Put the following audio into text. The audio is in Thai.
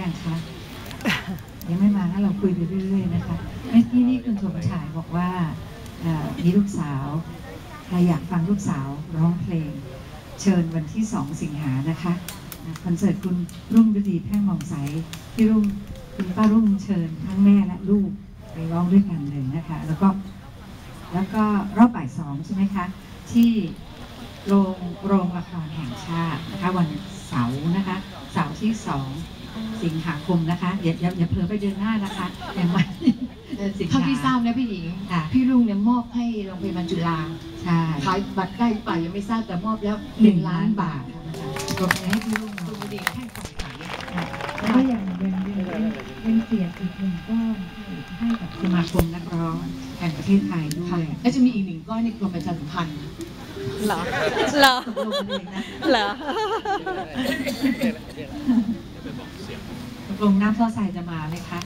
ยังคะยังไม่มางั้นเราคุยไปเรื่อยๆนะคะเมื่อกี้นี่คุณสมชายบอกว่ามีลูกสาวใครอยากฟังลูกสาวร้องเพลง เชิญวันที่ 2 สิงหานะคะอะคอนเสิร์ตคุณรุ่งฤดีแพ่งมองใสพี่รุ่งคุณป้ารุ่งเชิญทั้งแม่และลูกไปร้องด้วยกันเลยนะคะ แล้วก็แล้วก็รอบบ่ายสองใช่ไหมคะ ที่โรงโรงละครแห่งชาตินะคะวันเสาร์นะคะเสาร์ที่สอง สิงหาคมนะคะ อย่าอย่าอย่าเผลอไปเดือนหน้านะคะยังไม่เดือนสิงหา เท่าที่ทราบนะพี่หญิงค่ะ พี่ลุงเนี่ยมอบให้โรงพยาบาลจุฬาใช่ขายบัตรได้หรือเปล่ายังไม่ทราบแต่มอบแล้วหนึ่งล้านบาทรวมให้พี่ลุงลุงดีแค่สงสัยแล้วก็ยังเป็นเป็นเป็นเกียรติอีกหนึ่งก้อนให้กับสมาคมนักร้องแห่งประเทศไทยด้วค่ะยแล้วจะมีอีกหนึ่งก้อนในกรมประชาสัมพันธ์ เหรอ เหรอ ตกลงกันเองนะ เหรอตก ลงน้ำซอสายจะมาไหมคะ